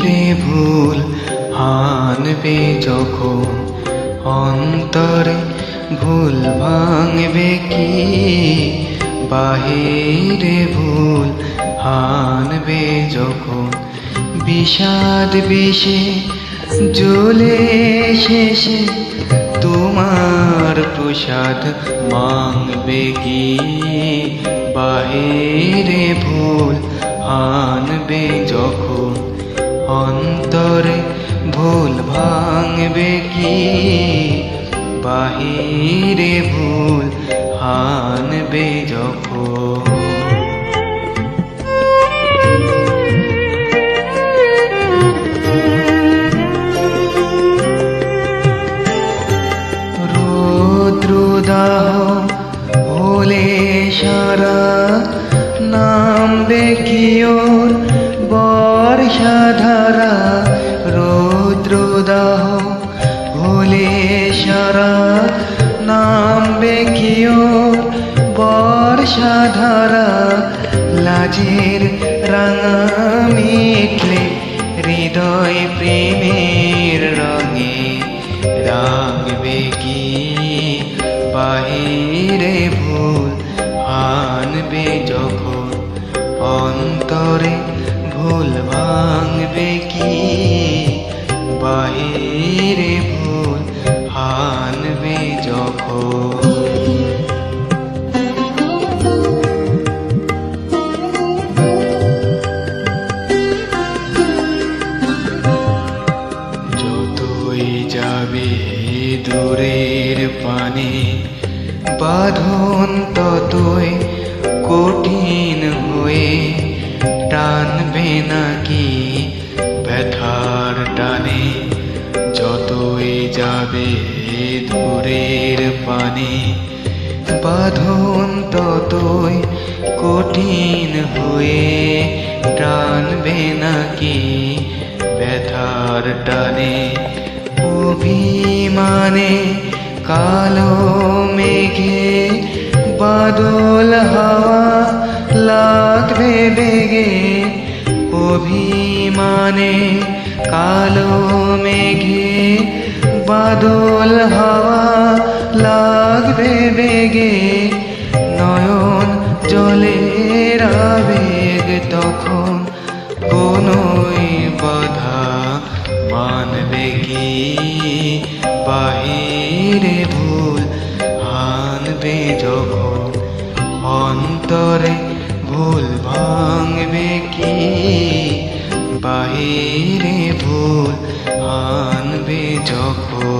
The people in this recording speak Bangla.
রে ভুল আনবে যখন অন্তরে ভুল ভাঙবে কি? বাহিরে ভুল আনবে যখন বিষাদ বেশে জ্বলে শেষে তোমার প্রসাদ মাংবে কি? বাহিরে ভুল আনবে যখন অন্তরে ভুল ভাঙবে কি? বাহিরে ভুল হানবে যখন। হলে সারা নামবে কি ওর বর্ষাধারা লাজের রাঙা মিটলে হৃদয় প্রেমের রঙে রাঙবে কি? বাহিরে ভুল আনবে যখন অন্তরে ভুল ভাঙবে কি? বাহিরে ভুল আনবে যখন যাবে দূরের পানে। বাঁধন ততই কঠিন হয়ে টানবে নাকি ব্যথার টানে। যতই যাবে দূরের পানে। বাঁধন ততই কঠিন হয়ে টানবে নাকি ব্যথার টানে। অভিমানে কালো মেঘে বাদল হাওয়া লাগবে বেগে অভিমানে কালো মেঘে বাদল হাওয়া লাগবে বেগে নয়ন জলের আবেগ তখন কোনই বাধা মানবে কি? বাহিরে ভুল আনবে যখন অন্তরে ভুল ভাঙবে কি? বাহিরে ভুল আনবে যখন